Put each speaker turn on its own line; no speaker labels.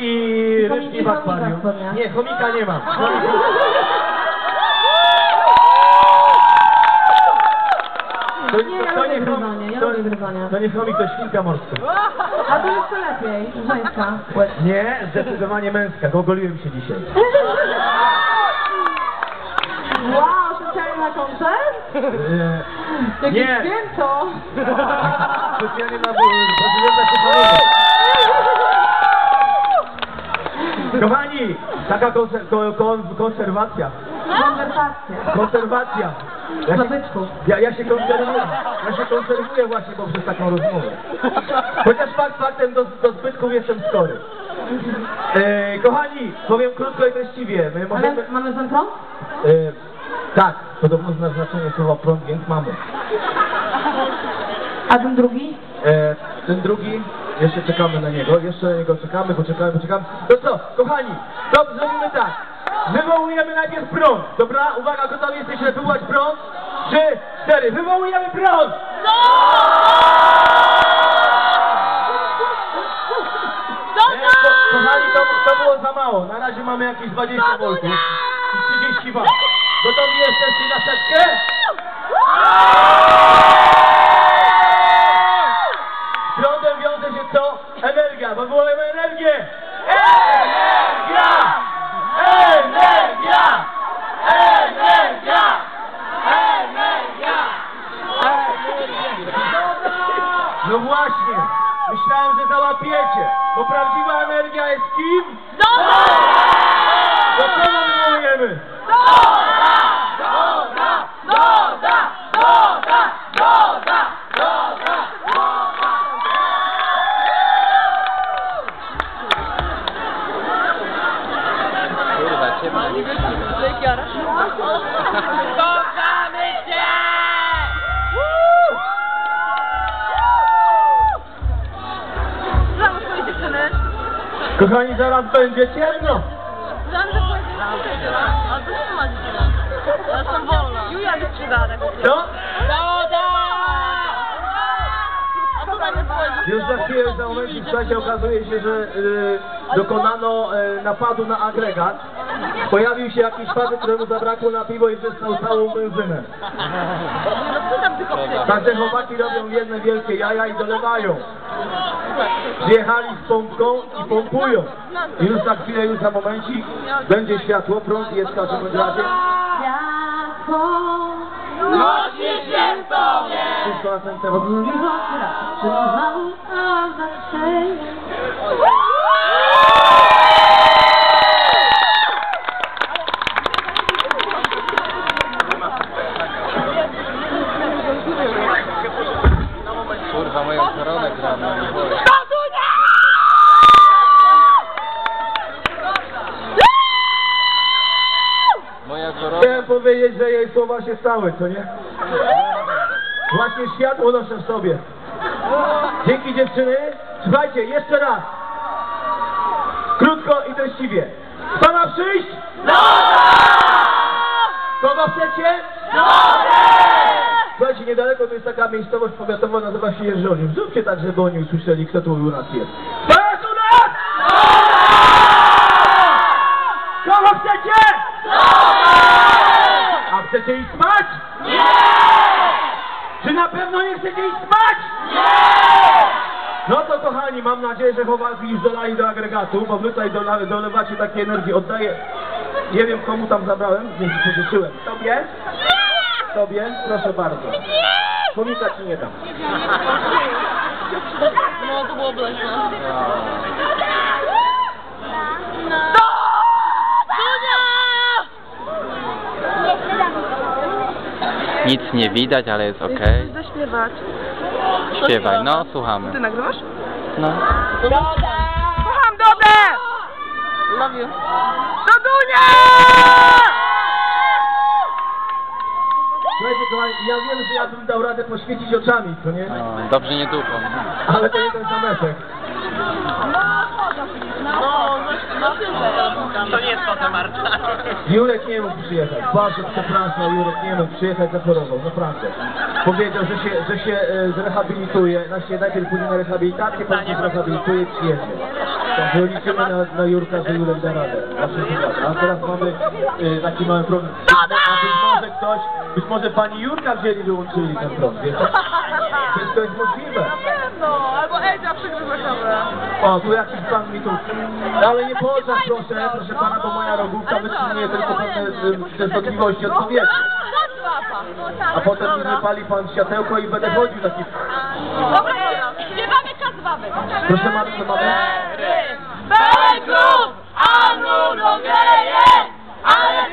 I rybki w akwarium. Nie, chomika nie ma. To,
Nie, ja lubię gryzonie, ja
to, to nie chomik, to świnka morska.
A to jeszcze lepiej, żeńska.
Nie, zdecydowanie męska. Gogoliłem się dzisiaj.
Wow, specjalnie na koncert?
E,
Jakie
Nie.
święto!
Specjalnie na prezydenta Kuchanowa. Kochani, taka konser ko kon konserwacja.
Konwersacja.
Konserwacja. Ja się, ja, ja się konserwuję. Ja się konserwuję właśnie poprzez taką rozmowę. Chociaż fakt faktem do, do zbytków jestem skory. E, kochani, powiem krótko i treściwie. My
Ale
możemy...
mamy ten prąd?
E, tak, podobno zna znaczenie słowa prąd, więc mamy.
A ten drugi?
E, ten drugi, jeszcze czekamy na niego, jeszcze na niego czekamy, poczekamy, poczekamy. No co, kochani, to zrobimy tak. Wywołujemy najpierw prąd, dobra? Uwaga, gotowi jesteście wywołać prąd? Trzy, cztery, wywołujemy prąd! Nie, ko kochani, to, to było za mało. Na razie mamy jakieś 20 voltów i 30 W. Gotowi jesteście na setkę? Z prądem wiąże się co? Energia. Wywołujemy energię! Energia! Energia! Energia! Energia! No właśnie, myślałem, że załapiecie, bo prawdziwa energia jest kim? Do czego wywołujemy?
Kurwa, ciemno.
Kochamy cię! Znam swoje dziewczyny.
Kochani, zaraz będzie ciemno.
Znam, że swoje dziewczyny. A to nie ma dziewczyny. Ja jestem wolna. Julia wysprzedała tego
Co?
Doda! A tam jest swoje
Już za chwilę, za moment, słuchajcie, okazuje się, że y, dokonano y, napadu na agregat. Pojawił się jakiś facet, któremu zabrakło na piwo i wysnął całą benzynę. Także chłopaki robią jedne wielkie jaja i dolewają. Przyjechali z pompką i pompują. I już za chwilę, już za momencik będzie światło, prąd jest w każdym razie.
Światło.
Nosi się w tobie!
Wszystko na powiedzieć, że jej słowa się stały, co nie? Właśnie światło noszę w sobie. Dzięki dziewczyny. Słuchajcie, jeszcze raz. Krótko i treściwie. Kto ma przyjść? Kogo chcecie? Słuchajcie, niedaleko to jest taka miejscowość powiatowa, nazywa się Jeżoniów. Zróbcie tak, żeby oni usłyszeli, kto tu u nas jest. Kto jest u nas? Kogo chcecie? A chcecie iść spać? Nie! Czy na pewno nie chcecie iść spać? Nie! No to kochani, mam nadzieję, że chłopaki już dolali do agregatu, bo wy tutaj dola, dolewacie takiej energii. Oddaję, nie wiem komu tam zabrałem, więc pożyczyłem. Tobie? Tobie? Proszę bardzo. Chomika ci nie dam.
No to było bleśne.
Nic nie widać, ale jest okej.
Zaśpiewać.
Śpiewaj, no, słuchamy.
Ty nagrywasz?
No.
Kocham Dodę! Love you. Dodunia!
Słuchajcie kochani, ja wiem, że ja bym dał radę poświecić oczami, co nie?
no dobrze nie dupą.
Ale to nie ten sam efekt.
No, no, to nie jest potem Marta.
Jurek nie mógł przyjechać. Bardzo przepraszam, Jurek nie mógł przyjechać, zachorował, naprawdę. Powiedział, że się, że się e, zrehabilituje, znaczy najpierw pójdzie na rehabilitację, potem się zrehabilituje i przyjedzie. Także liczymy na, na Jurka, że Jurek da radę. Na wszystkich lat. A teraz mamy e, taki mały problem. A być może ktoś, być może pani Jurka wzięli, wyłączyli ten prąd, wiecie? Wszystko jest możliwe. O, tu jakiś pan mi tu... Ale nie poza, proszę, proszę pana, bo moja rogówka wytrzymuje tylko pewne e, częstotliwości odpowiedzi. A potem mi wypali pan światełko i będę chodził taki...
Dobra, śpiewamy kazwamy.
Proszę mamy, co mamy?
Belgrów, Anu dogleje, ale